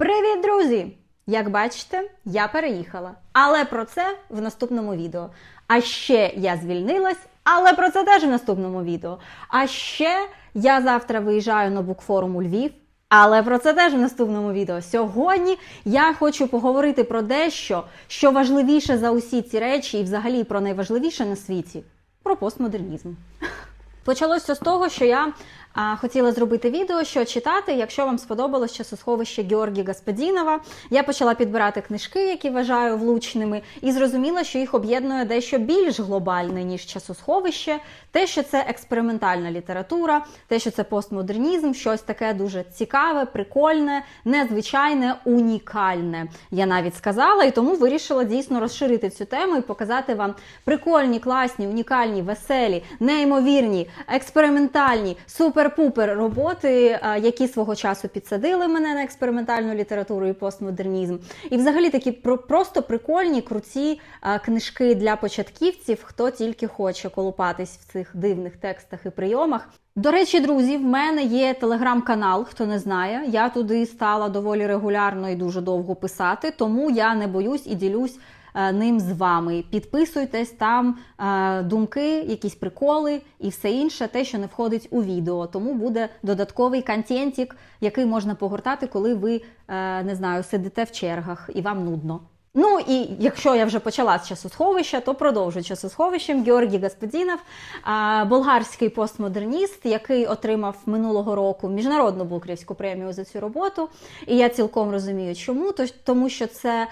Привіт, друзі! Як бачите, я переїхала. Але про це в наступному відео. А ще я звільнилась, але про це теж в наступному відео. А ще я завтра виїжджаю на букфорум у Львів. Але про це теж в наступному відео. Сьогодні я хочу поговорити про дещо, що важливіше за усі ці речі, і взагалі про найважливіше на світі про постмодернізм. Почалося з того, що я хотіла зробити відео, що читати, якщо вам сподобалось часосховище Георгія Гаспадінова. Я почала підбирати книжки, які вважаю влучними, і зрозуміла, що їх об'єднує дещо більш глобальне, ніж часосховище, те, що це експериментальна література, те, що це постмодернізм, щось таке дуже цікаве, прикольне, незвичайне, унікальне. Я навіть сказала, і тому вирішила дійсно розширити цю тему і показати вам прикольні, класні, унікальні, веселі, неймовірні, експериментальні, супер-пупер роботи, які свого часу підсадили мене на експериментальну літературу і постмодернізм. І взагалі такі просто прикольні, круті книжки для початківців, хто тільки хоче колупатись в цих дивних текстах і прийомах. До речі, друзі, в мене є телеграм-канал, хто не знає. Я туди стала доволі регулярно і дуже довго писати, тому я не боюсь і ділюсь ним з вами. Підписуйтесь там е, думки, якісь приколи і все інше, те, що не входить у відео. Тому буде додатковий контентик, який можна погортати, коли ви е, не знаю, сидите в чергах і вам нудно. Ну і якщо я вже почала з часосховища, то продовжу часосховищем Георгій Гаспадінов, а, болгарський постмодерніст, який отримав минулого року міжнародну Букрівську премію за цю роботу. І я цілком розумію, чому тому, що це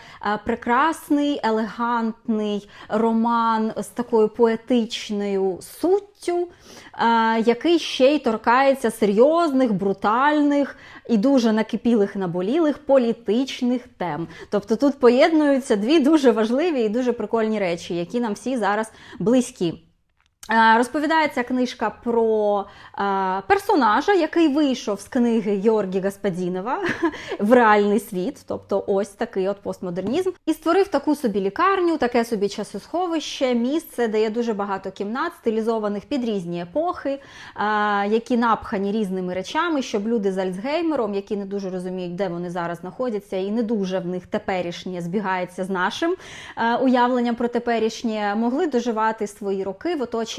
прекрасний, елегантний роман з такою поетичною суттю, а, який ще й торкається серйозних, брутальних і дуже накипілих, наболілих політичних тем. Тобто тут поєднуються дві дуже важливі і дуже прикольні речі, які нам всі зараз близькі. Е, Розповідається книжка про е, персонажа, який вийшов з книги Георгія Гаспадінова в реальний світ, тобто ось такий от постмодернізм, і створив таку собі лікарню, таке собі часосховище, місце, де є дуже багато кімнат, стилізованих під різні епохи, е, які напхані різними речами, щоб люди з Альцгеймером, які не дуже розуміють, де вони зараз знаходяться, і не дуже в них теперішнє збігається з нашим уявленням про теперішнє, могли доживати свої роки в оточенні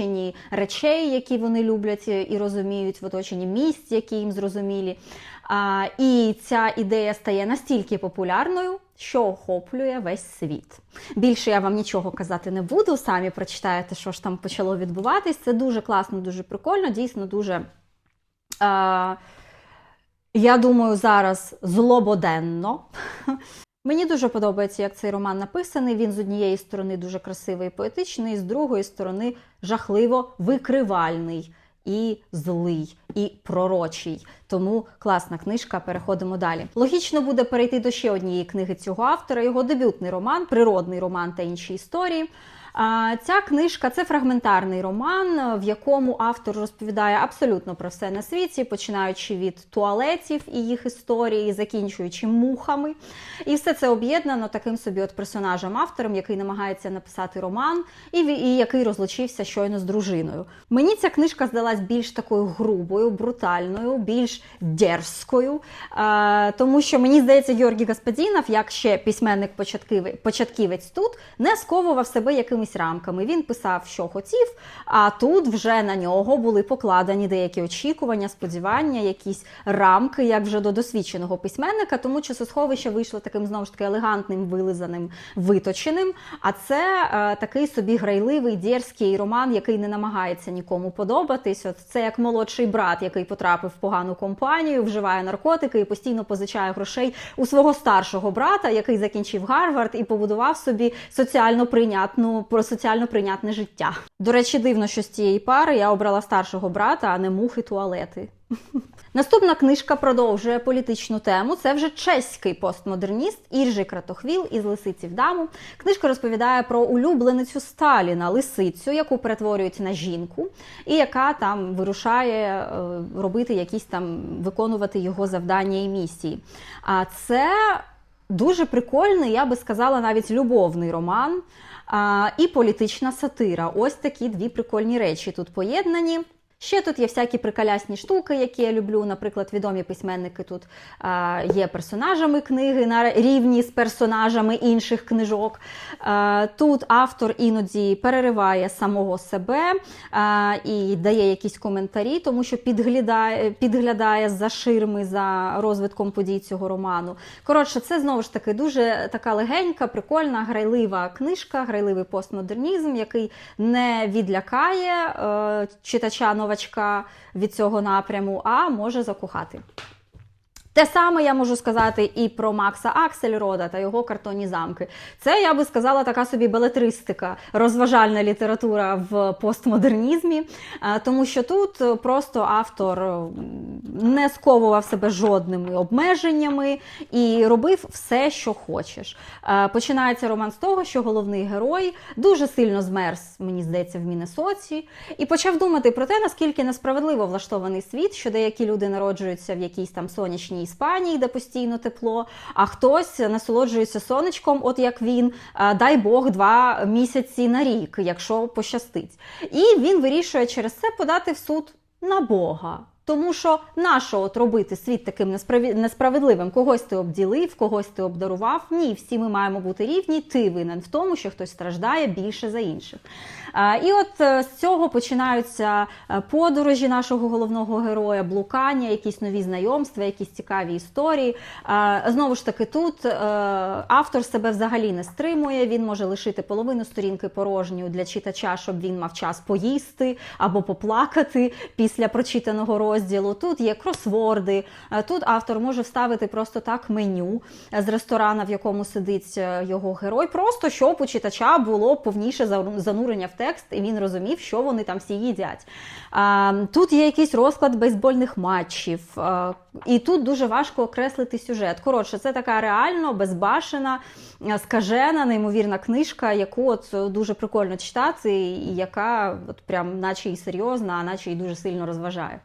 речей, які вони люблять і розуміють, в оточенні місць, які їм зрозумілі. А, і ця ідея стає настільки популярною, що охоплює весь світ. Більше я вам нічого казати не буду. Самі прочитаєте, що ж там почало відбуватись. Це дуже класно, дуже прикольно, дійсно дуже. А, я думаю, зараз злободенно. Мені дуже подобається, як цей роман написаний. Він з однієї сторони дуже красивий і поетичний, з другої сторони жахливо викривальний і злий, і пророчий. Тому класна книжка. Переходимо далі. Логічно буде перейти до ще однієї книги цього автора. Його дебютний роман, природний роман та інші історії. Ця книжка це фрагментарний роман, в якому автор розповідає абсолютно про все на світі, починаючи від туалетів і їх історії, закінчуючи мухами. І все це об'єднано таким собі от персонажем автором, який намагається написати роман, і, і який розлучився щойно з дружиною. Мені ця книжка здалась більш такою грубою, брутальною, більш дерзкою, тому що мені здається, Георгій Гаспадінов, як ще письменник початківець, тут, не сковував себе якимись рамками. Він писав, що хотів, а тут вже на нього були покладені деякі очікування, сподівання, якісь рамки, як вже до досвідченого письменника. Тому часосховище вийшло таким знову ж таки елегантним, вилизаним, виточеним. А це е, такий собі грайливий, дерзкий роман, який не намагається нікому подобатись. От це як молодший брат, який потрапив в погану компанію, вживає наркотики і постійно позичає грошей у свого старшого брата, який закінчив Гарвард і побудував собі соціально прийнятну про соціально прийнятне життя. До речі, дивно, що з цієї пари я обрала старшого брата, а не мухи туалети. Наступна книжка продовжує політичну тему. Це вже чеський постмодерніст Іржий Кратохвіл із Лисиці в даму. Книжка розповідає про улюбленицю Сталіна, лисицю, яку перетворюють на жінку, і яка там вирушає е, робити якісь там виконувати його завдання і місії. А це дуже прикольний, я би сказала, навіть любовний роман а, і політична сатира. Ось такі дві прикольні речі тут поєднані. Ще тут є всякі приколясні штуки, які я люблю. Наприклад, відомі письменники тут а, є персонажами книги на рівні з персонажами інших книжок. А, тут автор іноді перериває самого себе а, і дає якісь коментарі, тому що підглядає, підглядає за ширми за розвитком подій цього роману. Коротше, це знову ж таки дуже така легенька, прикольна, грайлива книжка, грайливий постмодернізм, який не відлякає е, читача новачка від цього напряму, а може закохати. Те саме я можу сказати і про Макса Аксельрода та його картонні замки. Це я би сказала така собі белетристика, розважальна література в постмодернізмі, е, тому що тут просто автор не сковував себе жодними обмеженнями і робив все, що хочеш. Е, Починається роман з того, що головний герой дуже сильно змерз, мені здається, в Міннесоті, і почав думати про те, наскільки несправедливо влаштований світ, що деякі люди народжуються в якійсь там сонячній Іспанії, де постійно тепло, а хтось насолоджується сонечком, от як він, дай Бог, два місяці на рік, якщо пощастить. І він вирішує через це подати в суд на Бога. Тому що нащо робити світ таким несправедливим? Когось ти обділив, когось ти обдарував. Ні, всі ми маємо бути рівні. Ти винен в тому, що хтось страждає більше за інших. І от е, з цього починаються е, подорожі нашого головного героя, блукання, якісь нові знайомства, якісь цікаві історії. Знову ж таки, тут е, автор себе взагалі не стримує. Він може лишити половину сторінки порожньою для читача, щоб він мав час поїсти або поплакати після прочитаного розділу. Тут є кросворди. Е, Тут автор може вставити просто так меню е, з ресторана, в якому сидить е, його герой, просто щоб у читача було повніше занурення в текст, і він розумів, що вони там всі їдять. Тут є якийсь розклад бейсбольних матчів, і тут дуже важко окреслити сюжет. Коротше, це така реально безбашена, скажена, неймовірна книжка, яку от дуже прикольно читати, і яка от прям наче і серйозна, а наче і дуже сильно розважає.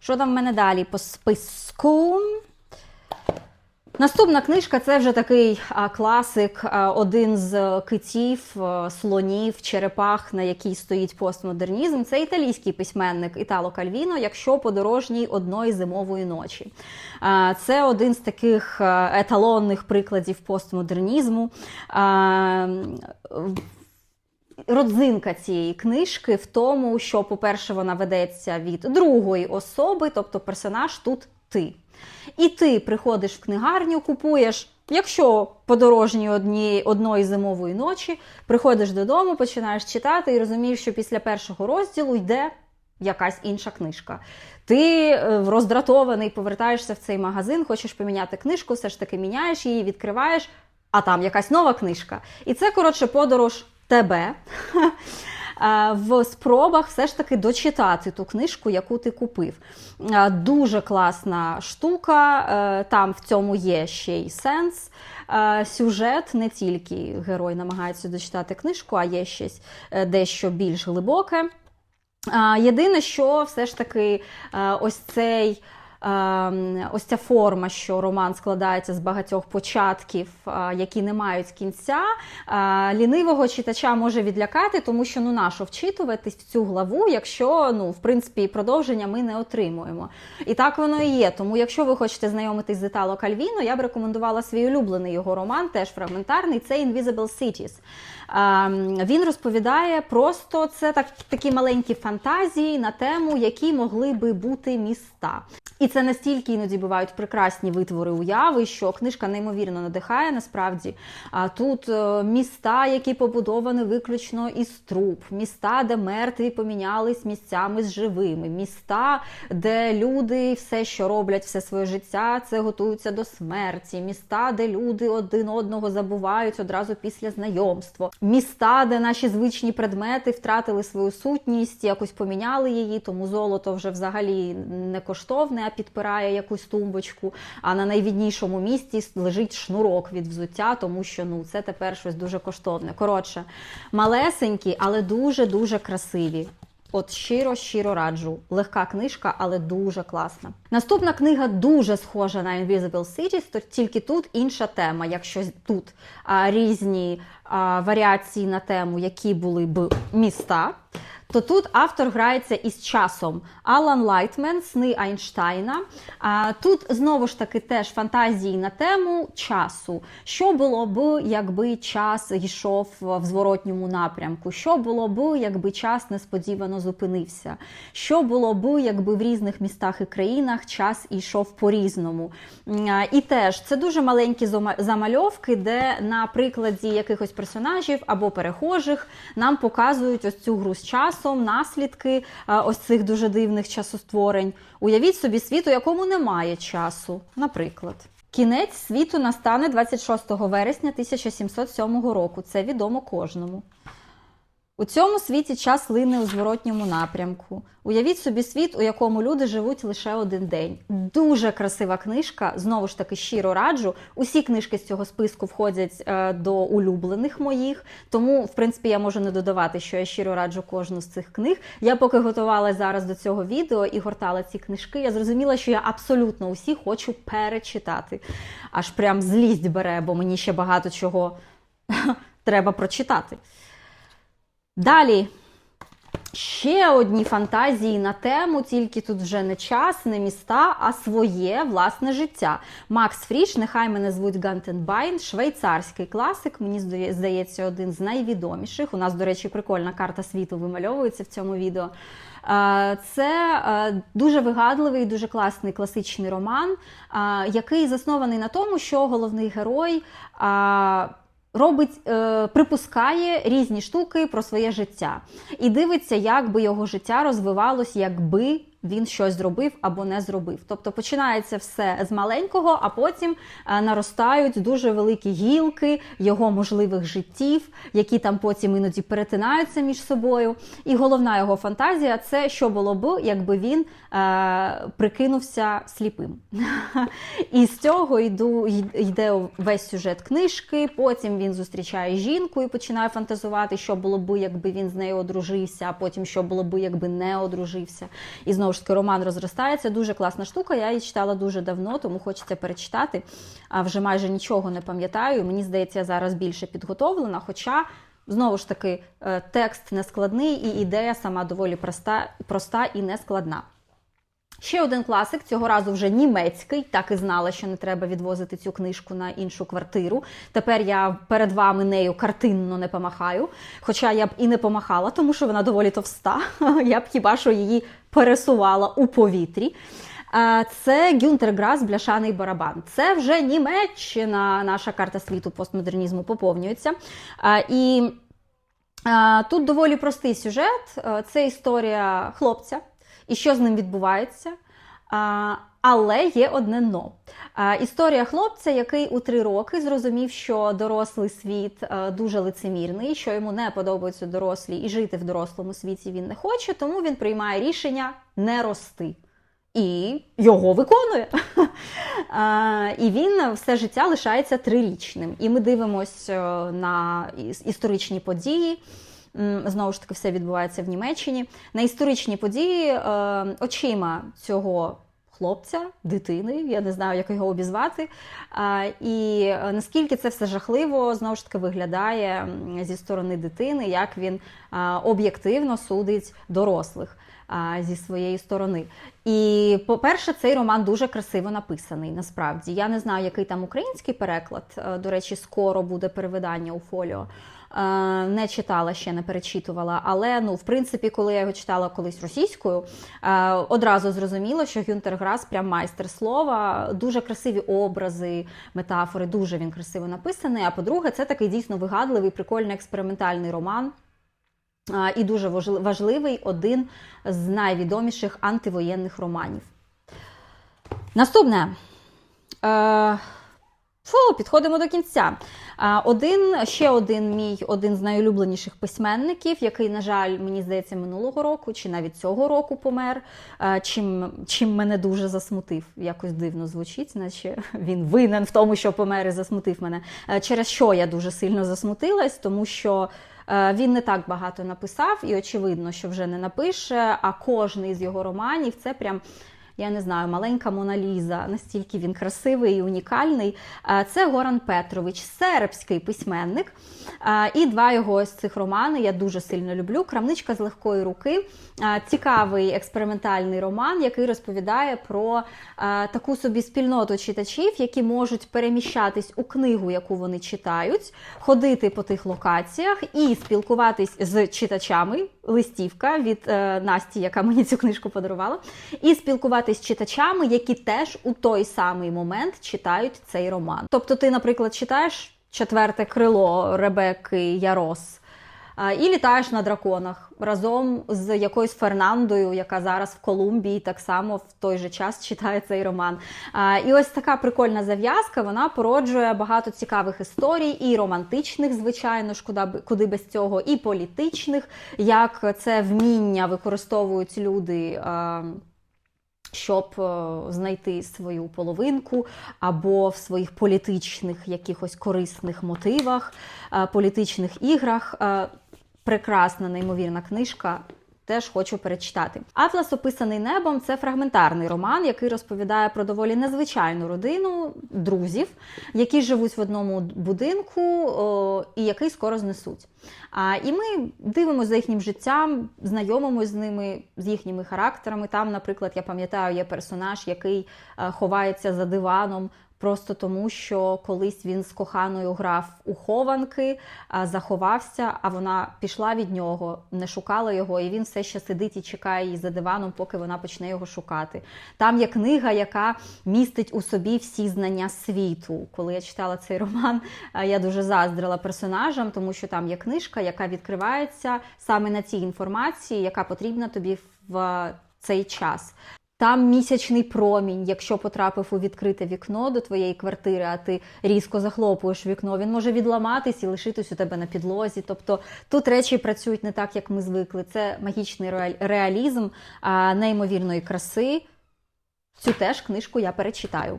Що там в мене далі по списку? Наступна книжка це вже такий а, класик, а, один з китів, а, слонів, черепах, на якій стоїть постмодернізм. Це італійський письменник Італо Кальвіно, якщо подорожній одної зимової ночі. А, Це один з таких а, еталонних прикладів постмодернізму. А, Родзинка цієї книжки в тому, що, по-перше, вона ведеться від другої особи, тобто персонаж тут ти. І ти приходиш в книгарню, купуєш, якщо подорожній одні, одної зимової ночі, приходиш додому, починаєш читати і розумієш, що після першого розділу йде якась інша книжка. Ти е, роздратований, повертаєшся в цей магазин, хочеш поміняти книжку, все ж таки міняєш її, відкриваєш, а там якась нова книжка. І це, коротше, подорож тебе. е, В спробах все ж таки дочитати ту книжку, яку ти купив. Е, Дуже класна штука, е, там в цьому є ще й сенс. Сюжет не тільки герой намагається дочитати книжку, а є щось дещо більш глибоке. Єдине, що все ж таки ось цей. Ем, Ось ця форма, що роман складається з багатьох початків, е, які не мають кінця, е, лінивого читача може відлякати, тому що ну нащо вчитуватись в цю главу, якщо ну в принципі продовження ми не отримуємо. І так воно і є. Тому, якщо ви хочете знайомитись з Італо Кальвіно, я б рекомендувала свій улюблений його роман, теж фрагментарний. Це Invisible Cities. Ем, Він розповідає просто це так, такі маленькі фантазії на тему, які могли би бути міста. І це настільки іноді бувають прекрасні витвори уяви, що книжка неймовірно надихає насправді. А тут е, міста, які побудовані виключно із труб, міста, де мертві помінялись місцями з живими, міста, де люди все, що роблять все своє життя, це готуються до смерті, міста, де люди один одного забувають одразу після знайомства, міста, де наші звичні предмети втратили свою сутність, якось поміняли її, тому золото вже взагалі не коштовне, а підпирає якусь тумбочку. А на найвіднішому місці лежить шнурок від взуття, тому що ну це тепер щось дуже коштовне. Коротше, малесенькі, але дуже дуже красиві. От щиро, щиро раджу. Легка книжка, але дуже класна. Наступна книга дуже схожа на Invisible Cities, тільки тут інша тема. Якщо тут а, різні а, варіації на тему, які були б міста, то тут автор грається із часом. Алан Лайтмен, сни Айнштайна. А тут знову ж таки теж фантазії на тему часу. Що було б, якби час йшов в зворотньому напрямку? Що було б, якби час несподівано зупинився? Що було б, якби в різних містах і країнах час йшов по-різному? І теж це дуже маленькі замальовки, де на прикладі якихось персонажів або перехожих нам показують ось цю гру з часом, наслідки ось цих дуже дивних часостворень. Уявіть собі світ, у якому немає часу, наприклад. Кінець світу настане 26 вересня 1707 року. Це відомо кожному. У цьому світі час лине у зворотньому напрямку. Уявіть собі світ, у якому люди живуть лише один день. Дуже красива книжка. Знову ж таки, щиро раджу. Усі книжки з цього списку входять е, до улюблених моїх. Тому, в принципі, я можу не додавати, що я щиро раджу кожну з цих книг. Я поки готувалася зараз до цього відео і гортала ці книжки, я зрозуміла, що я абсолютно усі хочу перечитати. Аж прям злість бере, бо мені ще багато чого треба прочитати. Далі. Ще одні фантазії на тему, тільки тут вже не час, не міста, а своє власне життя. Макс Фріш, нехай мене звуть Гантенбайн, швейцарський класик. Мені здається, один з найвідоміших. У нас, до речі, прикольна карта світу вимальовується в цьому відео. Е, Це е, дуже вигадливий, дуже класний класичний роман, е, який заснований на тому, що головний герой. Робить, е, припускає різні штуки про своє життя. І дивиться, як би його життя розвивалось, якби він щось зробив або не зробив. Тобто починається все з маленького, а потім е, наростають дуже великі гілки його можливих життів, які там потім іноді перетинаються між собою. І головна його фантазія це що було б, якби він е, прикинувся сліпим. І з цього йде весь сюжет книжки. Потім він зустрічає жінку і починає фантазувати, що було б, якби він з нею одружився, а потім що було б, якби не одружився. І знову ж таки, роман розростається. Дуже класна штука. Я її читала дуже давно, тому хочеться перечитати. А вже майже нічого не пам'ятаю. Мені здається, я зараз більше підготовлена. Хоча. Знову ж таки, е, текст нескладний і ідея сама доволі проста, проста і нескладна. Ще один класик, цього разу вже німецький, так і знала, що не треба відвозити цю книжку на іншу квартиру. Тепер я перед вами нею картинно не помахаю. Хоча я б і не помахала, тому що вона доволі товста. Я б хіба що її пересувала у повітрі. Це Гюнтер Грас, бляшаний барабан. Це вже Німеччина, наша карта світу постмодернізму поповнюється. І тут доволі простий сюжет. Це історія хлопця і що з ним відбувається. Але є одне но. Історія хлопця, який у три роки зрозумів, що дорослий світ е, дуже лицемірний, що йому не подобаються дорослі, і жити в дорослому світі він не хоче, тому він приймає рішення не рости. І його виконує. А, І він все життя лишається трирічним. І ми дивимося на історичні події. Знову ж таки, все відбувається в Німеччині. На історичні події е, очима цього хлопця, дитини, я не знаю, як його обізвати. І е, наскільки це все жахливо, знову ж таки, виглядає зі сторони дитини, як він а, об'єктивно судить дорослих зі своєї сторони. І, по-перше, цей роман дуже красиво написаний. Насправді я не знаю, який там український переклад. Е, До речі, скоро буде перевидання у фоліо. Е, Не читала ще, не перечитувала. Але ну, в принципі, коли я його читала колись російською, е, одразу зрозуміло, що Гюнтер Грас прям майстер слова, дуже красиві образи, метафори, дуже він красиво написаний. А по-друге, це такий дійсно вигадливий, прикольний експериментальний роман. І дуже важливий один з найвідоміших антивоєнних романів. Наступне. Фу, підходимо до кінця. Один, ще один мій один з найулюбленіших письменників, який, на жаль, мені здається, минулого року чи навіть цього року помер, чим, чим мене дуже засмутив. Якось дивно звучить, наче він винен в тому, що помер і засмутив мене. Через що я дуже сильно засмутилась, тому що. Він не так багато написав, і очевидно, що вже не напише. А кожний з його романів це прям я не знаю, маленька Моналіза, настільки він красивий і унікальний. Е, Це Горан Петрович, сербський письменник. Е, І два його ось цих романи я дуже сильно люблю. Крамничка з легкої руки. Е, Цікавий експериментальний роман, який розповідає про таку собі спільноту читачів, які можуть переміщатись у книгу, яку вони читають, ходити по тих локаціях і спілкуватись з читачами. Листівка від Насті, яка мені цю книжку подарувала, і спілкуватись з читачами, які теж у той самий момент читають цей роман. Тобто, ти, наприклад, читаєш четверте крило Ребекки Ярос. І літаєш на драконах разом з якоюсь Фернандою, яка зараз в Колумбії так само в той же час читає цей роман. І ось така прикольна зав'язка. Вона породжує багато цікавих історій, і романтичних, звичайно ж, куди, куди без цього, і політичних, як це вміння використовують люди. Щоб е, знайти свою половинку або в своїх політичних якихось корисних мотивах, е, політичних іграх. Е, Прекрасна, неймовірна книжка. Теж хочу перечитати. Атлас, описаний небом, це фрагментарний роман, який розповідає про доволі незвичайну родину друзів, які живуть в одному будинку о, і який скоро знесуть. А, і ми дивимося за їхнім життям, знайомимося з ними, з їхніми характерами. Там, наприклад, я пам'ятаю, є персонаж, який е, ховається за диваном. Просто тому, що колись він з коханою грав у хованки, заховався, а вона пішла від нього, не шукала його, і він все ще сидить і чекає її за диваном, поки вона почне його шукати. Там є книга, яка містить у собі всі знання світу. Коли я читала цей роман, я дуже заздрила персонажам, тому що там є книжка, яка відкривається саме на цій інформації, яка потрібна тобі в цей час. Там місячний промінь, якщо потрапив у відкрите вікно до твоєї квартири, а ти різко захлопуєш вікно, він може відламатись і лишитись у тебе на підлозі. Тобто тут речі працюють не так, як ми звикли. Це магічний реалізм а, неймовірної краси. Цю теж книжку я перечитаю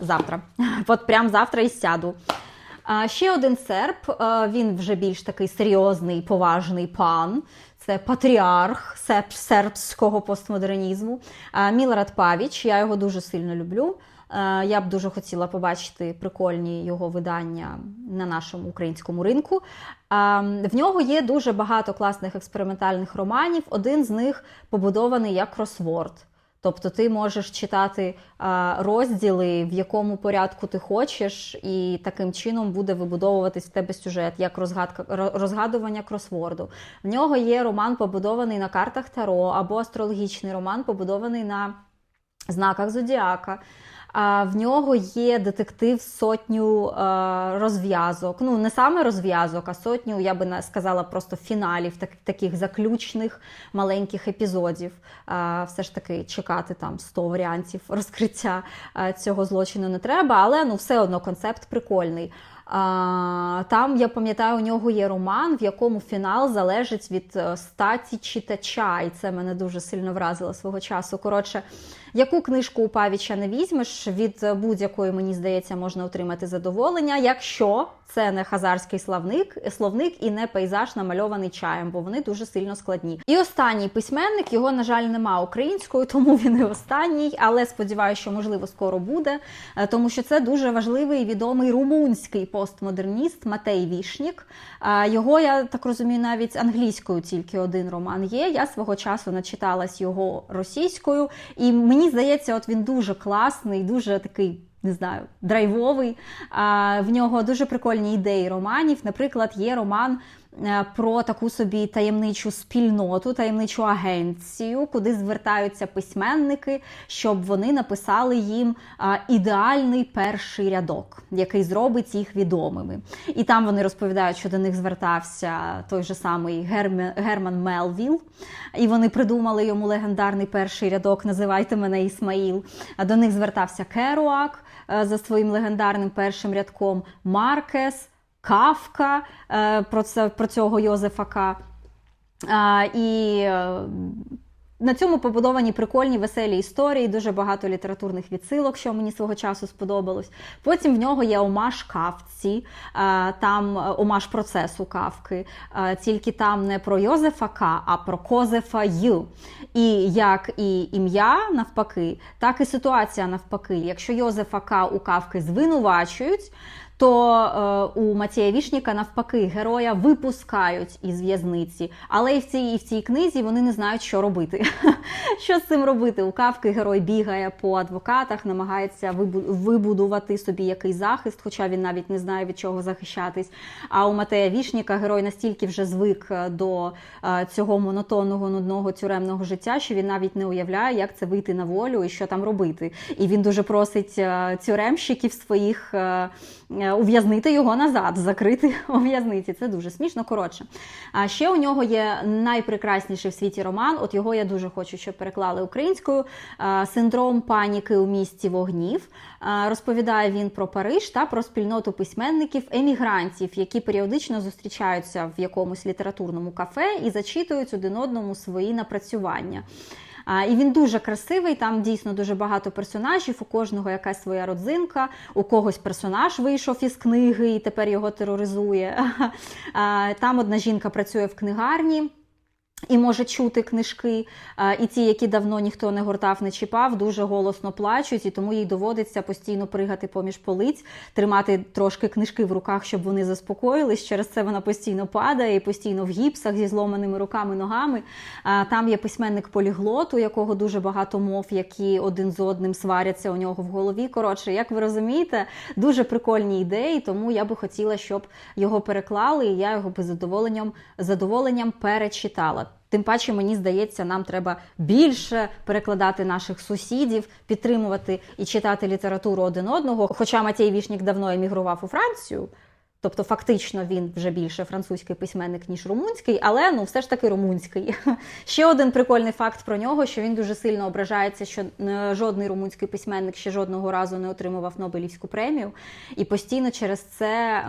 завтра. От прям завтра і сяду. А ще один серб, він вже більш такий серйозний, поважний пан. Це патріарх сербського постмодернізму. Мілорад Павіч. Я його дуже сильно люблю. Я б дуже хотіла побачити прикольні його видання на нашому українському ринку. В нього є дуже багато класних експериментальних романів. Один з них побудований як кросворд. Тобто ти можеш читати розділи, в якому порядку ти хочеш, і таким чином буде вибудовуватись в тебе сюжет, як розгадка ро- розгадування кросворду. В нього є роман, побудований на картах Таро, або астрологічний роман, побудований на знаках Зодіака. В нього є детектив сотню е, розв'язок. Ну, не саме розв'язок, а сотню, я би сказала, просто фіналів, так, таких заключних маленьких епізодів. Е, все ж таки чекати там 100 варіантів розкриття е, цього злочину не треба, але ну, все одно концепт прикольний. Там, я пам'ятаю, у нього є роман, в якому фінал залежить від е, статі читача, і це мене дуже сильно вразило свого часу. Коротше, яку книжку у Павіча не візьмеш, від е, будь-якої, мені здається, можна отримати задоволення, якщо це не хазарський словник, словник і не пейзаж, намальований чаєм, бо вони дуже сильно складні. І останній письменник, його, на жаль, нема українською, тому він і останній, але сподіваюся, що можливо скоро буде, е, тому що це дуже важливий і відомий румунський постмодерніст Матей Вішнік. Його, я так розумію, навіть англійською тільки один роман є. Я свого часу начиталась його російською, і мені здається, от він дуже класний, дуже такий. Не знаю, драйвовий. А, в нього дуже прикольні ідеї романів. Наприклад, є роман про таку собі таємничу спільноту, таємничу агенцію, куди звертаються письменники, щоб вони написали їм ідеальний перший рядок, який зробить їх відомими. І там вони розповідають, що до них звертався той же самий Герман Мелвіл, і вони придумали йому легендарний перший рядок Називайте мене Ісмаїл. До них звертався Керуак е, за своїм легендарним першим рядком Маркес. Кавка е, про, це, про цього Йозефа К. І е, На цьому побудовані прикольні веселі історії, дуже багато літературних відсилок, що мені свого часу сподобалось. Потім в нього є омаж кавці, е, там е, омаж процесу кавки, е, тільки там не про Йозефа К, а про Козефа Ю. І як і ім'я навпаки, так і ситуація навпаки. Якщо Йозефа К у кавки звинувачують, то е, у Матія Вішніка навпаки героя випускають із в'язниці. Але і в цій і в цій книзі вони не знають, що робити. що з цим робити? У Кавки герой бігає по адвокатах, намагається вибудувати собі якийсь захист, хоча він навіть не знає від чого захищатись. А у Матея Вішніка герой настільки вже звик е, до е, цього монотонного нудного тюремного життя, що він навіть не уявляє, як це вийти на волю і що там робити. І він дуже просить е, тюремщиків своїх е, ув'язнити його назад, закрити у в'язниці. Це дуже смішно. Коротше. А ще у нього є найпрекрасніший в світі роман. От його я дуже хочу, щоб переклали українською. Синдром паніки у місті вогнів. Розповідає він про Париж та про спільноту письменників емігрантів, які періодично зустрічаються в якомусь літературному кафе і зачитують один одному свої напрацювання. І він дуже красивий. Там дійсно дуже багато персонажів. У кожного якась своя родзинка, у когось персонаж вийшов із книги і тепер його тероризує. Там одна жінка працює в книгарні. І може чути книжки, і ті, які давно ніхто не гортав, не чіпав, дуже голосно плачуть, і тому їй доводиться постійно пригати поміж полиць, тримати трошки книжки в руках, щоб вони заспокоїлись. Через це вона постійно падає і постійно в гіпсах зі зломаними руками, ногами. А, Там є письменник поліглот, у якого дуже багато мов, які один з одним сваряться у нього в голові. Коротше, як ви розумієте, дуже прикольні ідеї, тому я би хотіла, щоб його переклали, і я його би задоволенням, задоволенням перечитала. Тим паче, мені здається, нам треба більше перекладати наших сусідів, підтримувати і читати літературу один одного. Хоча Матій Вішнік давно емігрував у Францію, тобто фактично він вже більше французький письменник, ніж румунський, але ну все ж таки румунський. Ще один прикольний факт про нього, що він дуже сильно ображається, що е, жодний румунський письменник ще жодного разу не отримував Нобелівську премію, і постійно через це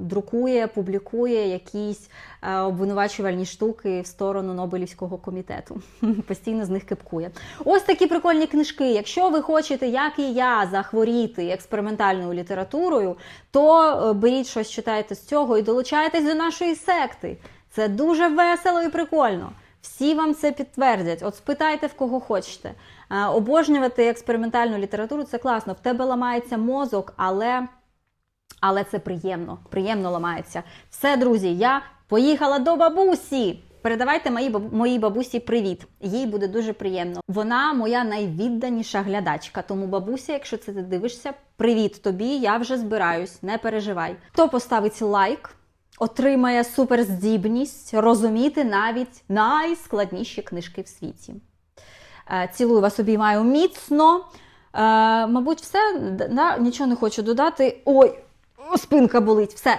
друкує, публікує якісь е, обвинувачувальні штуки в сторону Нобелівського комітету. Постійно з них кипкує. Ось такі прикольні книжки. Якщо ви хочете, як і я, захворіти експериментальною літературою, то е, беріть щось, читайте з цього і долучайтесь до нашої секти. Це дуже весело і прикольно. Всі вам це підтвердять. От спитайте в кого хочете. Е, Обожнювати експериментальну літературу це класно. В тебе ламається мозок, але але це приємно, приємно ламається. Все, друзі, я поїхала до бабусі. Передавайте моїй бабу- моїй бабусі привіт. Їй буде дуже приємно. Вона моя найвідданіша глядачка. Тому, бабуся, якщо це ти дивишся, привіт тобі. Я вже збираюсь, не переживай. Хто поставить лайк, отримає суперздібність розуміти навіть найскладніші книжки в світі. Е, Цілую вас обіймаю міцно. Е, мабуть, все. Нічого не хочу додати. Ой, спинка болить. Все.